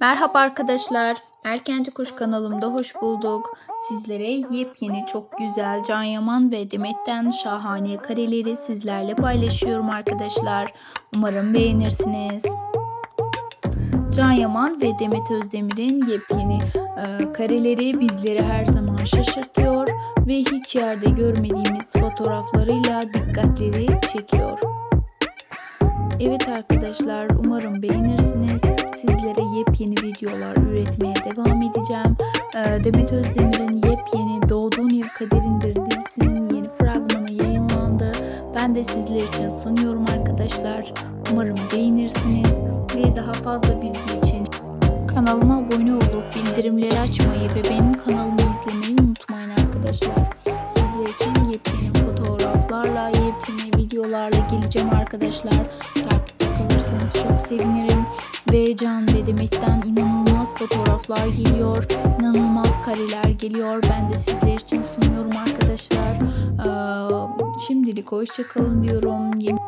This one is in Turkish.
Merhaba arkadaşlar. Erkenci Kuş kanalımda hoş bulduk. Sizlere yepyeni çok güzel Can Yaman ve Demet'ten şahane kareleri sizlerle paylaşıyorum arkadaşlar. Umarım beğenirsiniz. Can Yaman ve Demet Özdemir'in yepyeni e, kareleri bizleri her zaman şaşırtıyor ve hiç yerde görmediğimiz fotoğraflarıyla dikkatleri çekiyor. Evet arkadaşlar umarım beğenirsiniz. Yepyeni videolar üretmeye devam edeceğim. Ee, Demet Özdemir'in yepyeni Doğduğun Ev Kaderindir dizisinin yeni fragmanı yayınlandı. Ben de sizler için sunuyorum arkadaşlar. Umarım beğenirsiniz ve daha fazla bilgi için kanalıma abone olup bildirimleri açmayı ve benim kanalımı izlemeyi unutmayın arkadaşlar. Sizler için yepyeni fotoğraflarla, yepyeni videolarla geleceğim arkadaşlar. Takipte kalırsanız çok sevinirim. Ve Can ve Demet'ten inanılmaz fotoğraflar geliyor. inanılmaz kareler geliyor. Ben de sizler için sunuyorum arkadaşlar. Ee, şimdilik hoşçakalın diyorum.